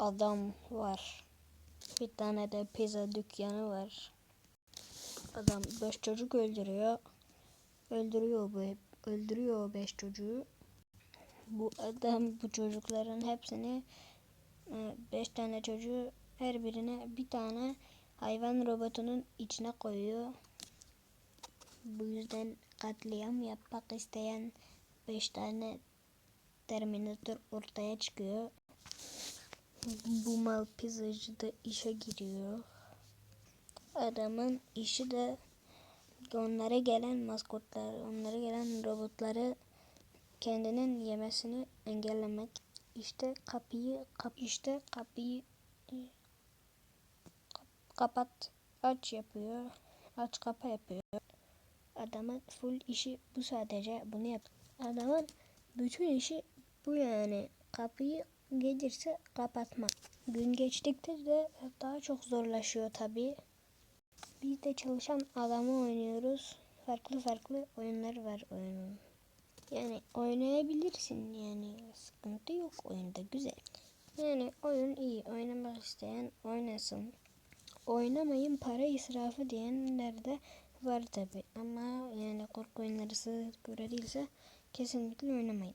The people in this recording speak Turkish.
adam var. Bir tane de pizza dükkanı var. Adam beş çocuk öldürüyor. Öldürüyor bu öldürüyor beş çocuğu. Bu adam bu çocukların hepsini e, beş tane çocuğu her birine bir tane hayvan robotunun içine koyuyor. Bu yüzden katliam yapmak isteyen beş tane Terminator ortaya çıkıyor. Bu mal pizzacı da işe giriyor. Adamın işi de onlara gelen maskotlar, onlara gelen robotları kendinin yemesini engellemek. İşte kapıyı kap işte kapıyı kap- kapat aç yapıyor. Aç kapa yapıyor. Adamın full işi bu sadece bunu yap. Adamın bütün işi bu yani. Kapıyı gelirse kapatmak. Gün geçtikçe de daha çok zorlaşıyor tabii. Biz de çalışan adamı oynuyoruz. Farklı farklı oyunlar var oyunun. Yani oynayabilirsin yani sıkıntı yok oyunda güzel. Yani oyun iyi oynamak isteyen oynasın. Oynamayın para israfı diyenler de var tabi ama yani korku oyunları göre değilse kesinlikle oynamayın.